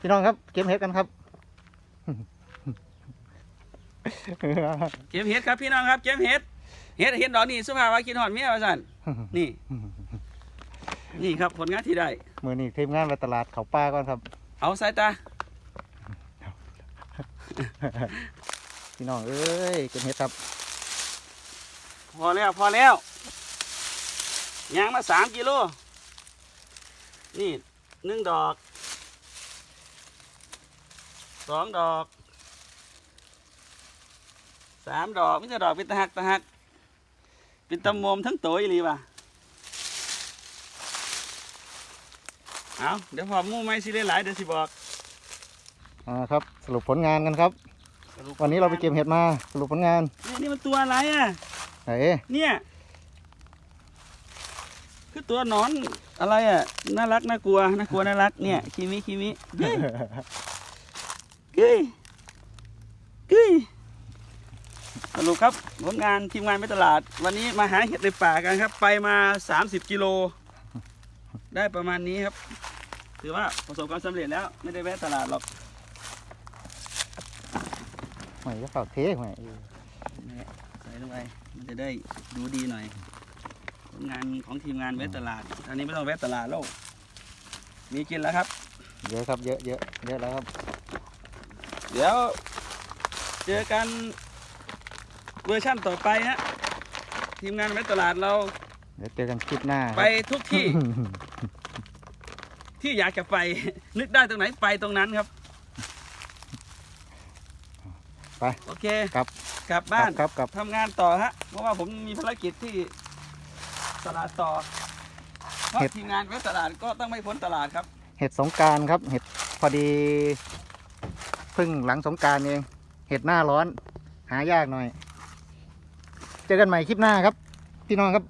พี่น้องครับเก็บเห็ดกันครับ เก็บเห็ดครับพี่น้องครับเก็บเห็ดเห็ดเห็ดดอกนี่สุภาพว่ากินหอดเมียว่าสั่นนี่ นี่ครับผลงานที่ได้มือนี้ทีมงานไปตลาดเขาป้าก่อนครับ เอาสายตาพี่น้องเอ้ยเก็บเห็ดครับพอแล้วพอแล้วยางมาสามกิโลนี่หนึ่งดอก สองดอกสามดอกมิจะดอกเป็นตะหักตะหักเป็นตะมมทั้งตัวอีหลีว่ะเอาเดี๋ยวพอหมู่ไม่สิได้หลายเดี๋ยวสิบอกอ่าครับสรุปผลงานกันครับ วันนี้เราไปเก็บเห็ดมาสรุปผลงานนี่นี่มันตัวอะไรอะไหนเนี่ยคือตัวหนอนอะไรอะน่ารักน่ากลัวน่ากลัวน่ารักเนี่ยคิมิคิมิ เฮ้ยเฮ้ยเฮ้ยสรุปครับผลงานทีมงานไปตลาด วันนี้มาหาเห็ดในป่ากันครับ ไปมา 30 กิโล ได้ประมาณนี้ครับ ถือว่าประสบความสำเร็จแล้ว ไม่ได้แวะตลาดหรอกหอยก็เข่าเทหอยนี่ใส่ลงไปมันจะได้ดูดีหน่อยผลงานของทีมงานแวะตลาด อันนี้ไม่ต้องแวะตลาดแล้วมีกินแล้วครับ เยอะครับเยอะเยอะเยอะแล้วครับ เดี๋ยว เจอกันเวอร์ชั่นต่อไปฮะทีมงานแวะตลาดเรา เดี๋ยวเจอกันคลิปหน้าครับ ไปทุกที่ ที่อยากจะไป นึกได้ตรงไหนไปตรงนั้นครับไปโอเคกลับ กลับบ้านครับครับ ทำงานต่อฮะ เพราะว่าผมมีภารกิจที่ตลาดต่อ เพราะทีมงานแวะตลาดก็ต้องไม่พ้นตลาดครับ เห็ดสงกรารครับ เห็ดพอดีเพึ่งหลังสงการเอง เห็ดหน้าร้อน หายากหน่อย เจอกันใหม่คลิปหน้าครับ พี่น้องครับ